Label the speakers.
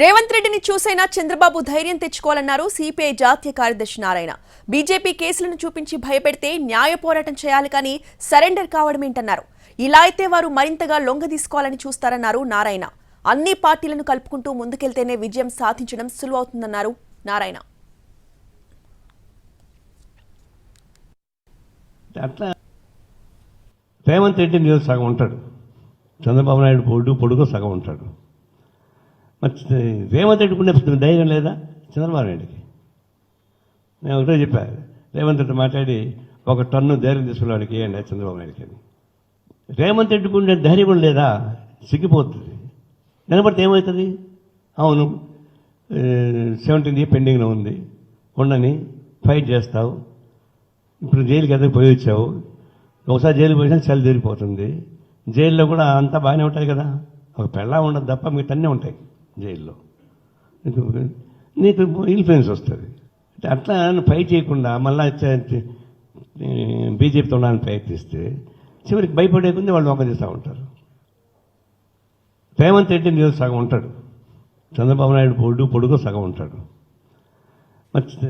Speaker 1: రేవంత్ రెడ్డిని చూసైనా చంద్రబాబు ధైర్యం తెచ్చుకోవాలన్నారు సిపిఐ జాతీయ కార్యదర్శి నారాయణ. బీజేపీ కేసులను చూపించి భయపెడితే న్యాయ పోరాటం చేయాలి కానీ సరెండర్ కావడమేంటన్నారు ఇలా అయితే వారు మరింతగా లొంగ తీసుకోవాలని చూస్తారన్నారు నారాయణ. అన్ని పార్టీలను కలుపుకుంటూ ముందుకెళ్తేనే విజయం సాధించడం సులువవుతుందన్నారు నారాయణ.
Speaker 2: అట్లా రేవంత్ రెడ్డి సగం ఉంటాడు. చంద్రబాబు నాయుడు పొడు పొడుగు సగం ఉంటాడు. రేవంత్ రెడ్డికి ఉండే ధైర్యం లేదా? చంద్రబాబు నాయుడికి. నేను ఒకటే చెప్పాను రేవంత్ రెడ్డి మాట్లాడి ఒక టన్ను ధైర్యం తీసుకునేవాడికి ఏంటి చంద్రబాబు నాయుడికి అని. రేవంత్ రెడ్డి ఉండే ధైర్యం కూడా లేదా? సిగ్గిపోతుంది. నిలబడితే ఏమవుతుంది? అవును సెవెంటీన్ ఇయర్ పెండింగ్లో ఉంది. ఉండని ఫైట్ చేస్తావు. ఇప్పుడు జైలుకి ఎదురు పోయి వచ్చావు? ఒకసారి జైలు పోయినా సెల్ తీరిపోతుంది. జైల్లో కూడా అంతా బాగానే ఉంటుంది కదా. ఒక పెళ్ళ ఉండదు తప్ప మిగతా అన్నీ ఉంటాయి. జైల్లో. నీకు- ఇన్ఫ్లుయెన్స్ వస్తుంది. అట్లా పై చేయకుండా మళ్ళా బీజేపీతో ఉండడానికి ప్రయత్నిస్తే చివరికి భయపడేకుంది వాళ్ళు ఒక చేస్తూ ఉంటారు. రేవంత్ రెడ్డి నీళ్ళు సగం ఉంటాడు. చంద్రబాబు నాయుడు పొడు పొడుగు సగం ఉంటాడు. మరి